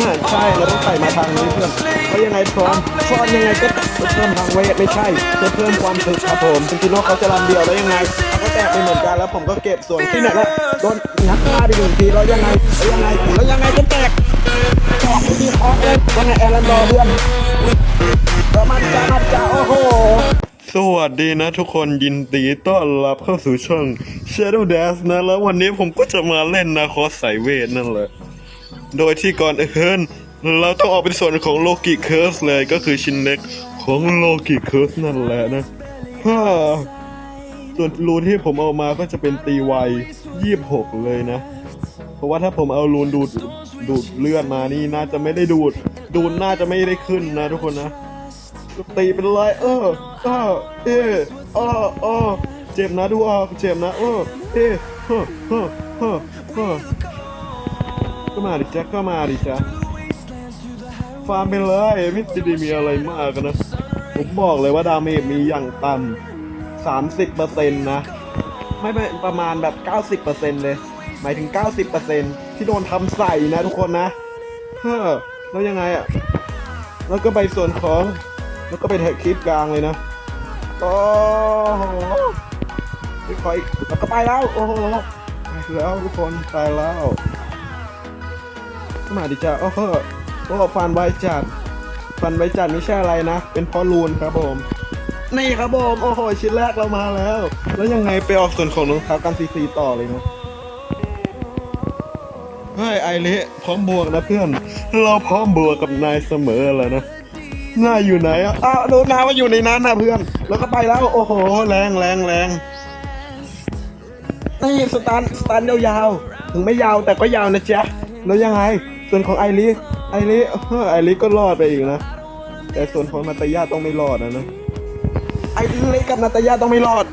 อ่าใช่เราต้องใส่มาทางนี้เพื่อนเพราะยังไงทรอนทรอนยังไงก็เพิ่มทางเวทไม่ใช่เพื่อเพิ่มความถึกครับผมจริงๆนอกเขาจะรันเดียวแล้วยังไงเขาก็แตกไปเหมือนกันแล้วผมก็เก็บส่วนที่ไหนละโดนงัดหน้าไปหนึ่งทีแล้วยังไงแล้วยังไงแล้วยังไงก็แตกแตกที่คอเลยว่าไงแอรันดอร์เพื่อนแล้วมันจะมันจะโอ้โหสวัสดีนะทุกคนยินดีต้อนรับเข้าสู่ช่อง Shadow Dance นะ แล้ววันนี้ผมก็จะมาเล่นนาคอสสายเวทนั่นแหละ โดยที่ก่อนอื่นเราต้องออกเป็นส่วนของโลกิเคิร์สเลยก็คือชิ้นเล็กของโลกิเคิร์สนั่นแหละนะฮ่าส่วนรูนที่ผมเอามาก็จะเป็นตีไวยี่หกเลยนะ เพราะว่าถ้าผมเอารูนดูดดูดเลือดมานี่น่าจะไม่ได้ดูด ดูดน่าจะไม่ได้ขึ้นนะทุกคนนะตีเป็นไรเออเออเออเออเออเจ็บนะดูออกเจ็บนะเออเออเอเฮ้อเฮ้อเฮ้อ ก็มาดิจ๊ะก็มาดิจ๊ะฟาร์มไปเลยไม่ได้มีอะไรมากนะ ผมบอกเลยว่าดาเมจมีอย่างต่ำสามสิบเปอร์เซ็นต์นะ ไม่ไม่ประมาณแบบเก้าสิบเปอร์เซ็นต์เลย หมายถึงเก้าสิบเปอร์เซ็นต์ที่โดนทำใส่นะทุกคนนะ เฮ้อ แล้วยังไงอะ แล้วก็ไปส่วนของ แล้วก็ไปแท็กคลิปกลางเลยนะ โอ้โหไม่ค่อยแล้วก็ไปแล้ว โอ้โหไปแล้วทุกคน ไปแล้ว มาดิจ้าโอ้โหโอ้ฟันไวจัด ฟันไวจัดไม่ใช่อะไรนะ เป็นเพอรูนครับผม นี่ครับผม โอ้โห ชิ้นแรกเรามาแล้ว แล้วยังไงไปออกส่วนของรองเท้ากันซีซีต่อเลยนะ เฮ้ย ไอเละพร้อมบวกนะเพื่อน เราพร้อมบวกกับนายเสมอแล้วนะน้าอยู่ไหนอะอ้าวโดนน้ำว่าอยู่ในนั้นนะเพื่อน แล้วก็ไปแล้ว โอ้โห แรงแรงแรงนี่สตันสตันยาวๆ ถึงไม่ยาวแต่ก็ยาวนะจ๊ะ แล้วยังไง ส่วนของไอริไอริไอริก็รอดไปอีกนะ แต่ส่วนของนาตายาต้องไม่รอดนะนะไอริกับนาตายาต้องไม่รอด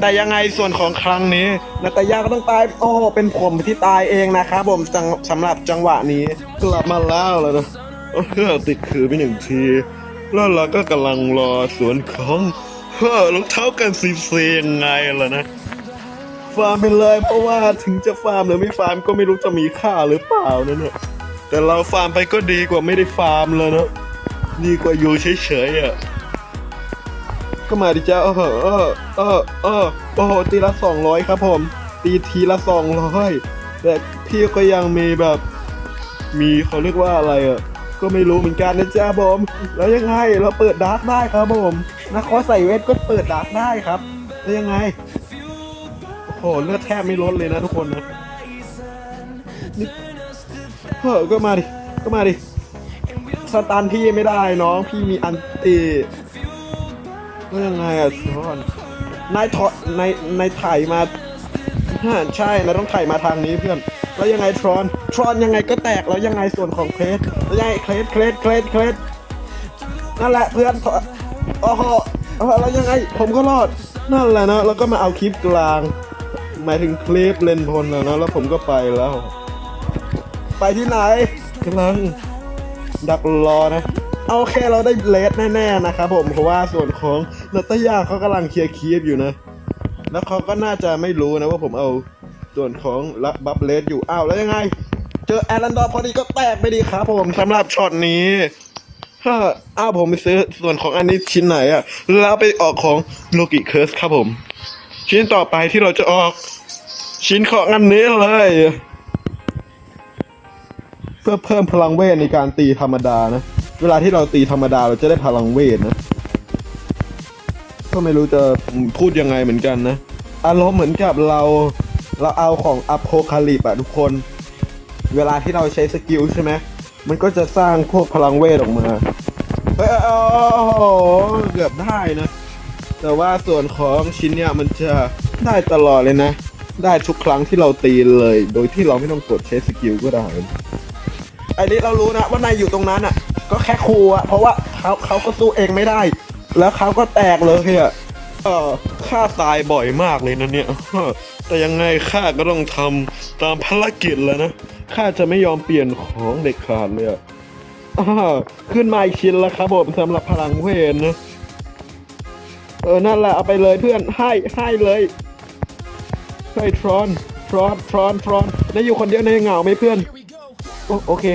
แต่ยังไงส่วนของครั้งนี้นาตายาก็ต้องตายโอ้เป็นผมที่ตายเองนะครับผมสำหรับจังหวะนี้กลับมาแล้วแล้วนะเออติดคือไปหนึ่งที แล้วเราก็กำลังรอสวนของเฮ้อรองเท้ากันซีซียังไงล่ะนะฟาร์มไปเลยเพราะว่าถึงจะฟาร์มหรือไม่ฟาร์มก็ไม่รู้จะมีค่าหรือเปล่านะเนี่ย แต่เราฟาร์มไปก็ดีกว่าไม่ได้ฟาร์มเลยนะดีกว่าอยู่เฉยๆอะก็มาดิจ้าเออเออเออเออโอ้โหตีละสองร้อยครับผม ตีทีละสองร้อยแต่พี่ก็ยังมีแบบ มีเขาเรียกว่าอะไรอะก็ไม่รู้เหมือนกันนะจ้าผมแล้วยังไงเราเปิดดาร์กได้ครับผมนักคอใส่เวทก็เปิดดาร์กได้ครับแล้วยังไงโอ้โหเลือดแทบไม่ลดเลยนะทุกคนนะนี่ เฮ้อก็มาดิ ก็มาดิ สตันพี่ไม่ได้น้อง พี่มีอันตีแล้วยังไงอะทอนนายถอดนายนายถ่ายมาใช่นายต้องถ่ายมาทางนี้เพื่อน แล้วยังไงทรอน ทรอนยังไงก็แตก แล้วยังไงส่วนของเคลสแล้วยังไงเคลสเคลสเคลสเคลสนั่นแหละเพื่อนโอ้โหแล้วยังไง ผมก็รอด นั่นแหละนะ แล้วก็มาเอาคลิปกลาง หมายถึงคลิปเลนพลนะนะแล้วผมก็ไปแล้ว ไปที่ไหนกำลังดักรอนะโอเคเราได้เลสแน่ๆนะครับผมเพราะว่าส่วนของนัตยาเขากำลังเคลียร์คีฟอยู่นะ แล้วเขาก็น่าจะไม่รู้นะว่าผมเอาส่วนของรับบัฟเลสอยู่อ้าวแล้วยังไง เจอแอรันดอร์พอดีก็แตกไปดีครับผมสำหรับช็อตนี้ฮ่าอ้าวผมไปซื้อส่วนของอันนี้ชิ้นไหนอะแล้วไปออกของโลกิเคิร์สครับผม ชิ้นต่อไปที่เราจะออก ชิ้นของอันนี้เลย พื่อเพิ่มพลังเวทในการตีธรรมดานะ เวลาที่เราตีธรรมดาเราจะได้พลังเวทนะ ก็ไม่รู้จะพูดยังไงเหมือนกันนะ อารมณ์เหมือนกับเราเราเอาของอโพคาลิปอะทุกคน เวลาที่เราใช้สกิลใช่ไหมมันก็จะสร้างพวกพลังเวทออกมา เฮ้ยโอ้โหเกือบได้นะ แต่ว่าส่วนของชิ้นเนี่ยมันจะได้ตลอดเลยนะ ได้ทุกครั้งที่เราตีเลย โดยที่เราไม่ต้องกดใช้สกิลก็ได้ อ้นี่เรารู้นะว่านายอยู่ตรงนั้นอะ ก็แค่ครูอะเพราะว่าเขาเขาก็สู้เองไม่ได้ แล้วเขาก็แตกเลยอะเออข้าตายบ่อยมากเลยนะเนี่ย แต่ยังไงข้าก็ต้องทำตามภารกิจแล้วนะข้าจะไม่ยอมเปลี่ยนของเด็กขาดเลยอะอ่าขึ้นมาอีกชิ้นแล้วครับผมสำหรับพลังเวทนะเออ นั่นแหละ เอาไปเลยเพื่อน ให้ ให้เลยเฮ้ทรอน ทรอน ทรอน ทรอนนายอยู่คนเดียวในเหงาไหมเพื่อน โอโอเค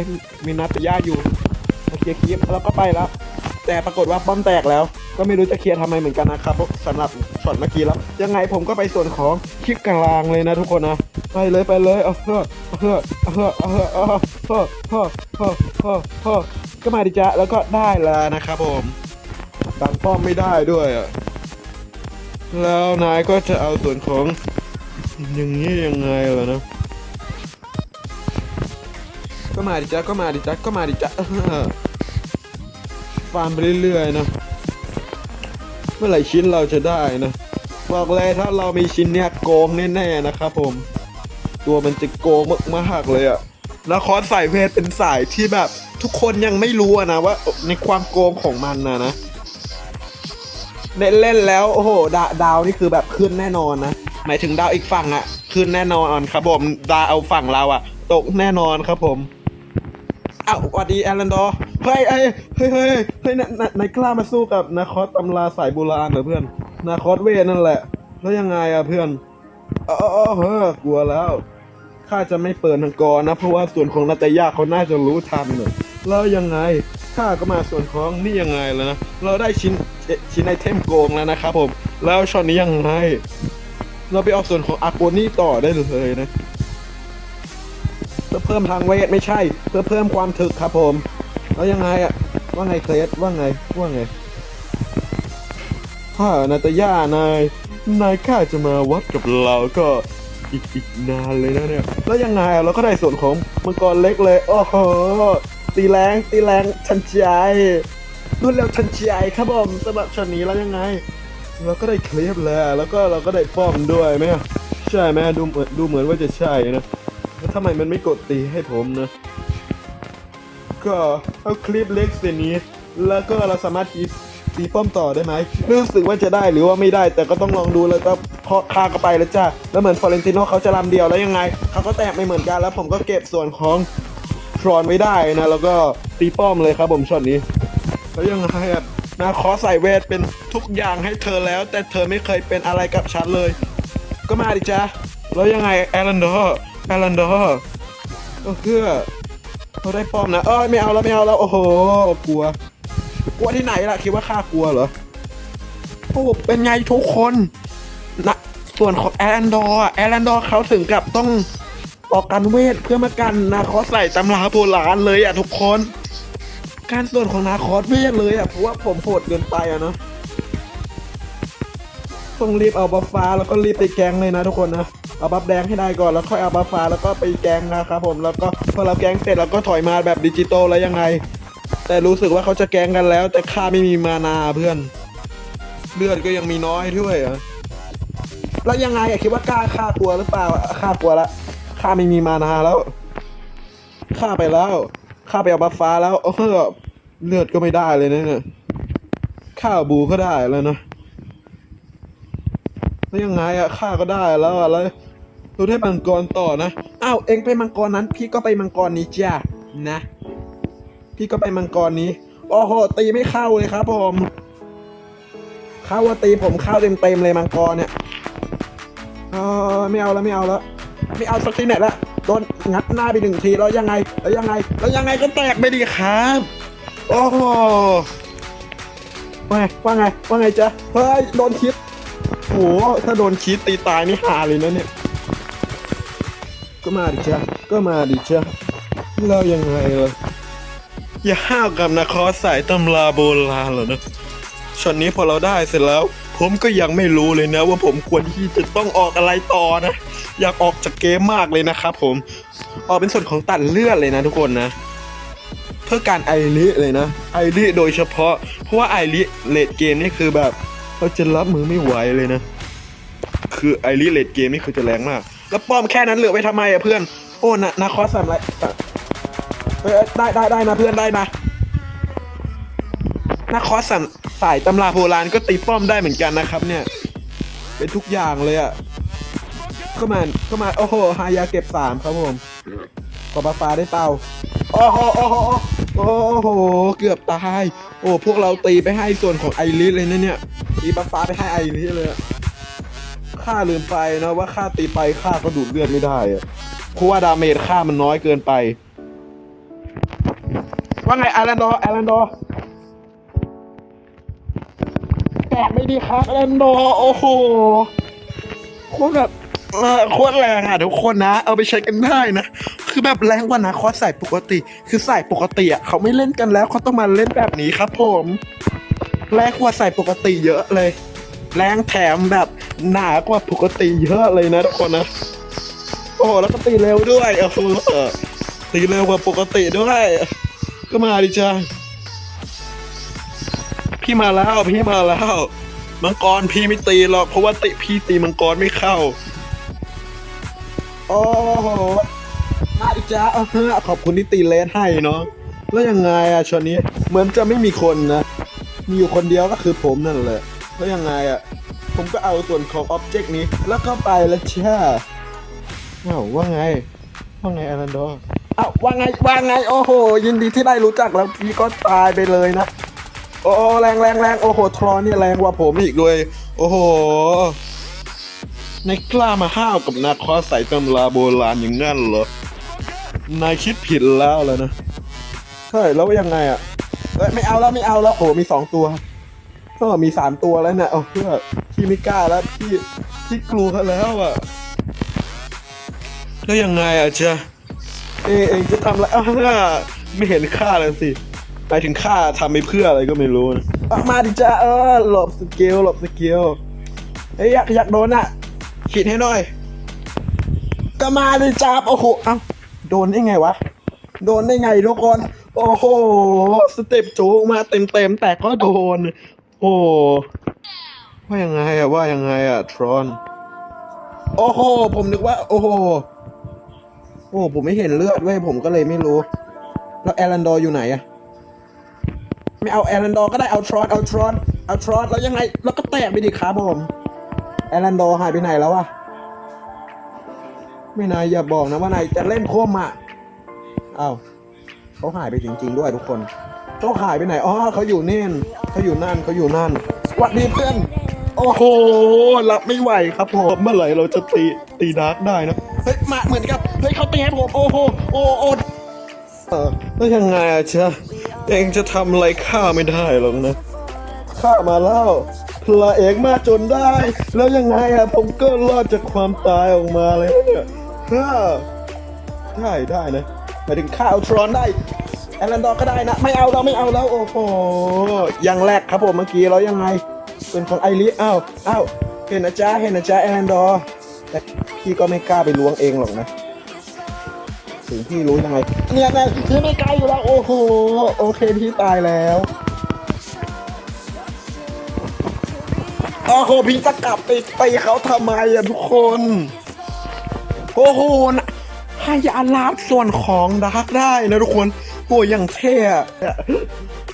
มีนัดแต่ย่าอยู่มาเคลียร์คลิปแล้วก็ไปแล้ว แต่ปรากฏว่าป้อมแตกแล้ว ก็ไม่รู้จะเคลียร์ทำไมเหมือนกันนะครับสำหรับช็อตเมื่อกี้แล้ว ยังไงผมก็ไปส่วนของคลิปกลางเลยนะทุกคนนะ ไปเลยไปเลยเอาเฮ้อเอาเฮ้อเอาเฮ้อเอาเฮ้อเอาเฮ้อเฮ้อเฮ้อเฮ้อเฮ้อเฮ้อก็มาดิจ้ะแล้วก็ได้แล้วนะครับผมตังป้อมไม่ได้ด้วยอะแล้วนายก็จะเอาส่วนของอย่างนี้ยังไงล่ะนะ มาดิจ้ะก็มาดิจ้ะก็มาดิจ้ะฟาร์มไปเรื่อยๆนะ เมื่อไหร่ชิ้นเราจะได้นะ บอกเลยถ้าเรามีชิ้นเนี้ยโกงแน่ๆนะครับผม ตัวมันจะโกงมากๆเลยอะแล้วคอร์สายเวทเป็นสายที่แบบ ทุกคนยังไม่รู้นะว่า ในความโกงของมันนะนะเล่นเล่นแล้วโอ้โหดาดาวนี่คือแบบขึ้นแน่นอนนะหมายถึงดาวอีกฝั่งอะขึ้นแน่นอนครับผมดาวเอาฝั่งเราอะตกแน่นอนครับผม อ้าวสวัสดีแอลันดอร์เฮ้ยเฮ้ยเฮ้ยเฮ้ยเฮ้ยนายกล้ามาสู้กับนาคอสตำราสายโบราณเหรอเพื่อน นาคอสเวทนั่นแหละ แล้วยังไงอะเพื่อนเออเอเฮ้อกลัวแล้วข้าจะไม่เปิดทางกรนะ เพราะว่าส่วนของนาตยาเขาน่าจะรู้ทันเนอะแล้วยังไงข้าก็มาส่วนของนี่ยังไงแล้วนะเราได้ชิ้นชิ้นไอเทมโกงแล้วนะครับผม แล้วช็อตนี้ยังไง เราไปเอาส่วนของอาโกนี่ต่อได้เลยนะ เพิ่มทางเวทไม่ใช่ เพื่อเพิ่มความถึกครับผม แล้วยังไงอะว่าไงเคลสว่าไงว่าไงฮ่านาตาย่านายนายข้าจะมาวัดกับเราก็อีกอีกนานเลยนะเนี่ย แล้วยังไงอะเราก็ได้ส่วนของมังกรเล็กเลยโอ้โหตีแรงตีแรงทันใจรวดเร็วทันใจครับผมสำหรับชนี้แล้วยังไง เราก็ได้เคลปแล้วแล้วก็เราก็ได้ป้อมด้วยไหมใช่ไหมดูเหมือนดูเหมือนว่าจะใช่นะ ทำไมมันไม่กดตีให้ผมนะ ก็เอาคลิปเล็กเซนี้ แล้วก็เราสามารถตีตีป้อมต่อได้ไหมรู้สึกว่าจะได้หรือว่าไม่ได้ แต่ก็ต้องลองดูแล้วก็พอคาก็ไปแล้วจ้าแล้วเหมือนฟอเรนติโนเขาจะลำเดียวแล้วยังไง เขาก็แตกไม่เหมือนกันแล้วผมก็เก็บส่วนของทรอนไว้ได้นะ แล้วก็ตีป้อมเลยครับผมช็อตนี้ แล้วยังไงอะนาคอใส่เวทเป็นทุกอย่างให้เธอแล้ว แต่เธอไม่เคยเป็นอะไรกับฉันเลย ก็มาดิจ้าแล้วยังไงแอลันดอร์ แอลันดอร์ก็เพื่อเราได้ป้อมนะเอ้ยไม่เอาแล้วไม่เอาแล้วโอ้โหกลัว กลัวที่ไหนล่ะคิดว่าข้ากลัวเหรอโอ้เป็นไงทุกคนนะส่วนของแอลันดอร์แอลันดอร์เขาถึงกับต้องออกกันเวทเพื่อมากันนาคอสใส่ตำราโบราณเลยอะทุกคน การส่วนของนาคอสเวทเลยอะเพราะว่าผมโหดเกินไปอะเนาะต้องรีบเอาบัฟฟ้าแล้วก็รีบไปแกงเลยนะทุกคนนะ เอาบัฟแดงให้ได้ก่อนแล้วค่อยเอาบัฟฟ้าแล้วก็ไปแกงนะครับผมแล้วก็พอเราแกงเสร็จเราก็ถอยมาแบบดิจิตอลแล้วยังไง แต่รู้สึกว่าเขาจะแกงกันแล้ว แต่ข้าไม่มีมานาเพื่อน เลือดก็ยังมีน้อยด้วยอะแล้วยังไงอะคิดว่ากล้าฆ่ากลัวหรือเปล่าฆ่ากลัวละข้าไม่มีมานาแล้วฆ่าไปแล้วข้าไปเอาบัฟฟ้าแล้วเออเลือดก็ไม่ได้เลยนะเนี่ยข้าบูก็ได้แล้วนะแล้วยังไงอะข้าก็ได้แล้วอะแล้ว เราได้มังกรต่อนะ อ้าวเองไปมังกรนั้น พี่ก็ไปมังกรนี้จ้านะ พี่ก็ไปมังกรนี้ โอ้โห ตีไม่เข้าเลยครับผม เข้าว่าตีผมเข้าเต็มเต็มๆเลยมังกรเนี่ยเออไม่เอาแล้วไม่เอาแล้ว ไม่เอาสักทีไหนละโดนงัดหน้าไปหนึ่งทีแล้วยังไง แล้วยังไง แล้วยังไงก็แตกไม่ดีครับ โอ้โหว่าไงว่าไงว่าไงจ๊ะเฮ้ยโดนคิดโหถ้าโดนคิดตีตายนี่หาเลยนะเนี่ย ก็มาดิจ้ะก็มาดิจ้ะแล้วยังไงล่ะอย่าห้าวกับนะคอสายตำราโบราณเหรอนะช็อตนี้พอเราได้เสร็จแล้ว ผมก็ยังไม่รู้เลยนะ ว่าผมควรที่จะต้องออกอะไรต่อนะ อยากออกจากเกมมากเลยนะครับผมออกเป็นส่วนของตัดเลือดเลยนะทุกคนนะ เพื่อการไอริเลยนะ ไอริโดยเฉพาะ เพราะว่าไอริเลดเกมนี่คือแบบเราจะรับมือไม่ไหวเลยนะ คือไอริเลดเกมนี่คือจะแรงมาก แล้วป้อมแค่นั้นเหลือไว้ทำไมอะเพื่อน โอ้นะนาคอสสามไรเอ้ยได้ได้ได้นะเพื่อนได้นะนาคอสสามสายตำราโบราณก็ตีป้อมได้เหมือนกันนะครับ เนี่ย เป็นทุกอย่างเลยอะเข้ามาเข้ามาโอ้โหฮายาเก็บสามครับผมกอบาฟ้าได้เตาโอ้โหโอ้โหโอ้โห เกือบตาย โอ้ พวกเราตีไปให้ส่วนของไอริสเลยนะเนี่ย ตีบัฟฟ้าไปให้ไอริสเลยอะ ข้าลืมไปนะว่าข้าตีไปข้าก็ดูดเลือดไม่ได้อะเพราะว่าดาเมจข้ามันน้อยเกินไป ว่าไงไอแลนดอร์ไอแลนดอร์แตกไม่ดีครับไอแลนดอร์โอ้โหโคตรแบบเออโคตรแรงอะทุกคนนะ เอาไปใช้กันได้นะ คือแบบแรงกว่านะคอสใส่ปกติ คือใส่ปกติอะเขาไม่เล่นกันแล้วเขาต้องมาเล่นแบบนี้ครับผม แรงกว่าใส่ปกติเยอะเลย แรงแถมแบบ หนากว่าปกติเยอะเลยนะทุกคนนะ โอ้แล้วก็ตีเร็วด้วยโอ้โหตีเร็วกว่าปกติด้วย ก็มาดิจ้าพี่มาแล้วพี่มาแล้วมังกรพี่ไม่ตีหรอกเพราะว่าติพี่ตีมังกรไม่เข้า โอ้โหมาดิจ้าเออขอบคุณที่ตีเลสให้เนาะแล้วยังไงอะชวนนี้เหมือนจะไม่มีคนนะ มีอยู่คนเดียวก็คือผมนั่นแหละแล้วยังไงอะ ผมก็เอาส่วนของอ็อบเจกต์นี้ แล้วก็ไปแล้วจ้าอ้าว่าไง ว่าไงอรันโดอ้าวว่าไงว่าไงโอ้โห ยินดีที่ได้รู้จักแล้วพี่ก็ตายไปเลยนะ โอ้แรงแรงแรงโอ้โหทรอนนี่แรงกว่าผมอีกเลย โอ้โหนายกล้ามาห้าวกับนาคอสใส่ตำราโบราณอย่างงั้นเหรอนายคิดผิดแล้วแล้วนะใช่แล้วยังไงอะเอ้ยไม่เอาแล้วไม่เอาแล้วโอ้โหมีสองตัว ก็มีสามตัวแล้วเนี่ยเอาเพื่อพี่ไม่กล้าแล้วพี่พี่กลัวแล้วอะ แล้วยังไงอะจ๊ะเอะเองจะทำอะไรอ้าวไม่เห็นค่าเลยสิไปถึงค่าทำไปเพื่ออะไรก็ไม่รู้นะอะมาดิจ้าเออหลบสเกลหลบสเกลเอ้ยอยากอยากโดนอะขีดให้หน่อยก็มาดิจ้าโอ้โหเอ้าโดนได้ไงวะ โดนได้ไงทุกคน โอ้โห สเต็ปโจกมาเต็มเต็มๆแต่ก็โดน โอ้ว่ายังไงอะว่ายังไงอะทรอน โอ้โห ผมนึกว่า โอ้โห โอ้ผมไม่เห็นเลือดเว้ยผมก็เลยไม่รู้ แล้วแอรันดอร์อยู่ไหนอะไม่เอาแอรันดอร์ก็ได้เอาทรอนเอาทรอนเอาทรอนแล้วยังไง แล้วก็แตกไปดิครับผมแอรันดอร์หายไปไหนแล้ววะไม่นายอย่าบอกนะว่านายจะเล่นโคมอะอ้าเขาหายไปจริง ๆ ด้วยทุกคนเขาหายไปไหน อ๋อเขาอยู่นี่น เขาอยู่นั่นเขาอยู่นั่นสวัสดีเพื่อน โอ้โหรับไม่ไหวครับผมเมื่อไหร่เราจะตีตีดาร์กได้นะเฮ้ยมาเหมือนกับเฮ้ยเขาตีให้ผมโอ้โหโอ้โอ้เออแล้วยังไงอะจ๊ะเองจะทำอะไรข้าไม่ได้หรอกนะข้ามาแล้วพระเอกมาจนได้ แล้วยังไงอะผมก็รอดจากความตายออกมาเลยเนี่ยฮ่าได้ได้นะหมายถึงข้าเอาทรอนได้ แอรันดอร์ก็ได้นะ ไม่เอาเราไม่เอาแล้วโอ้โหยังแรกครับผมเมื่อกี้แล้วยังไง เป็นของไอริอ้าวอ้าวเห็นนะจ๊ะเห็นนะจ๊ะแอรันดอร์แต่พี่ก็ไม่กล้าไปล้วงเองหรอกนะถึงพี่รู้ยังไงเนี่ยนะพี่ไม่ไกลอยู่แล้วโอ้โหโอเคพี่ตายแล้วโอ้โหพี่จะกลับไปตีเขาทำไมอะทุกคนโอ้โหนะพยาลับส่วนของดาร์กได้นะทุกคน โอ้ยอย่างเท่อะ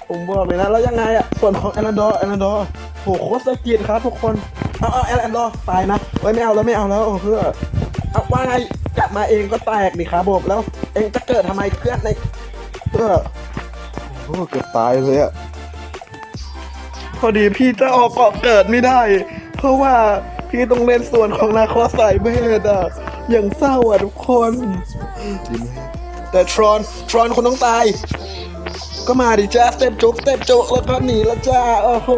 ผมบอกเลยนะแล้วยังไงอะส่วนของแอนันดอร์แอนันดอร์โหโคตรสกิดครับทุกคนเอาเอาแอนันดอร์ตายนะไว้ยไม่เอาแล้วไม่เอาแล้วโอ้เพื่อเอาว่าไงกลับมาเองก็แตกดิครับผมแล้ว เองจะเกิดทำไมเพื่อนในเพื่อโอ้เกือบตายเลยอะพอดีพี่จะออกเกาะเกิดไม่ได้ เพราะว่าพี่ต้องเล่นส่วนของนาคอสายเบสอะอย่างเศร้าอะทุกคน แต่ทรอนทรอนคนต้องตาย ก็มาดิจ้าสเต็ปจุกสเต็ปจุกแล้วก็หนีแล้วจ้าโอ้โห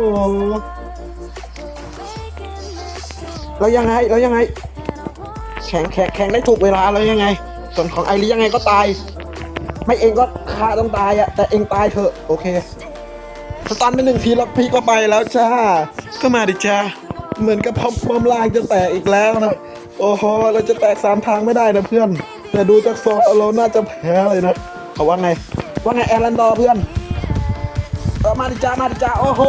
แล้วยังไงแล้วยังไง แข่งแข่งแข่งได้ถูกเวลาแล้วยังไง ส่วนของไอรียังไงก็ตาย ไม่เองก็ฆ่าต้องตายอะแต่เองตายเถอะโอเคสตันไปหนึ่งทีแล้วพี่ก็ไปแล้วจ้า ก็มาดิจ้าเหมือนกับพอมพอมลางจะแตกอีกแล้วนะ โอ้โห เราจะแตกสามทางไม่ได้นะเพื่อน แต่ดูจากโซนเรา น่าจะแพ้เลยนะเอาว่าไง ว่าไงแอรันดอร์เพื่อนเออมาดิจ้ามาดิจ้าโอ้โห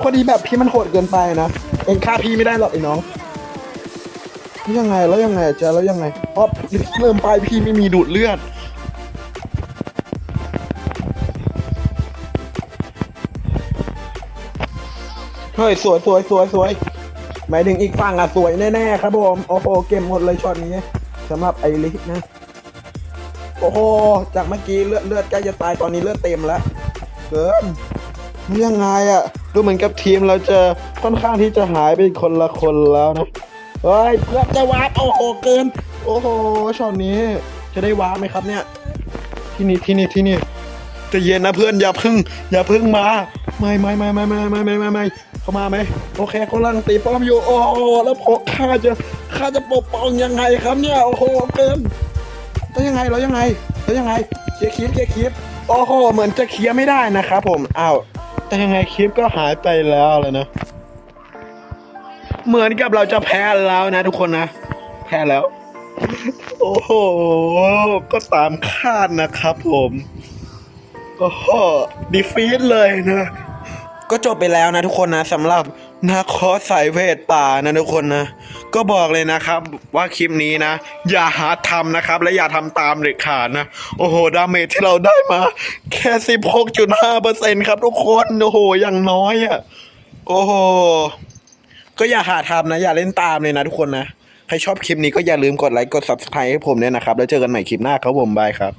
พอดีแบบพี่มันโหดเกินไปนะเองฆ่าพี่ไม่ได้หรอกไอ้น้องแล้วยังไงแล้วยังไงจ้าแล้วยังไงอ๋อเริ่มไปพี่ไม่มีดูดเลือดเฮ้ยสวยสวยสวยสวยหมายถึงอีกฝั่งอะสวยแน่ๆครับผมโอ้โหเกมหมดเลยช็อตนี้ สำหรับไอริสนะ โอ้โห จากเมื่อกี้เลือดเลือดใกล้จะตายตอนนี้เลือดเต็มแล้วเกินยังไงอะดูเหมือนกับทีมเราจะค่อนข้างที่จะหายไปคนละคนแล้วนะเฮ้ยเพื่อนจะวาร์ปโอ้โหเกิน โอ้โหช็อตนี้จะได้วาร์ปไหมครับเนี่ย ที่นี่ที่นี่ที่นี่จะเย็นนะเพื่อนอย่าพึ่ง อย่าพึ่งมาไม่ไม่ไม่ไม่ไม่ไม่ไม่ไม่ไม่เข้ามาไหมโอเคกำลังตีป้อมอยู่โอ้โหแล้วพอข้าจะ ข้าจะปกป้องยังไงครับเนี่ยโอ้โหเกินแล้วยังไงแล้วยังไงแล้วยังไงเคลียร์คลิปเคลียร์คลิปโอ้โหเหมือนจะเคลียร์ไม่ได้นะครับผมอ้าวแต่ยังไงคลิปก็หายไปแล้วเลยนะเหมือนกับเราจะแพ้แล้วนะ ทุกคนนะ แพ้แล้ว โอ้โห ก็ตามคาดนะครับผมโอ้โหดีฟีดเลยนะ ก็จบไปแล้วนะทุกคนนะสำหรับนาคอสสายเวทป่านะทุกคนนะ ก็บอกเลยนะครับว่าคลิปนี้นะ อย่าหาทำนะครับ และอย่าทำตามเด็ดขาดนะ โอ้โห ดาเมจที่เราได้มา แค่ 16.5%ครับทุกคน โอ้โห อย่างน้อยอะ่ะ โอ้โห ก็อย่าหาทำนะ อย่าเล่นตามเลยนะทุกคนนะ ใครชอบคลิปนี้ก็อย่าลืมกดไลค์ กด subscribe ให้ผมด้วยนะครับ แล้วเจอกันใหม่คลิปหน้าครับผมบายครับ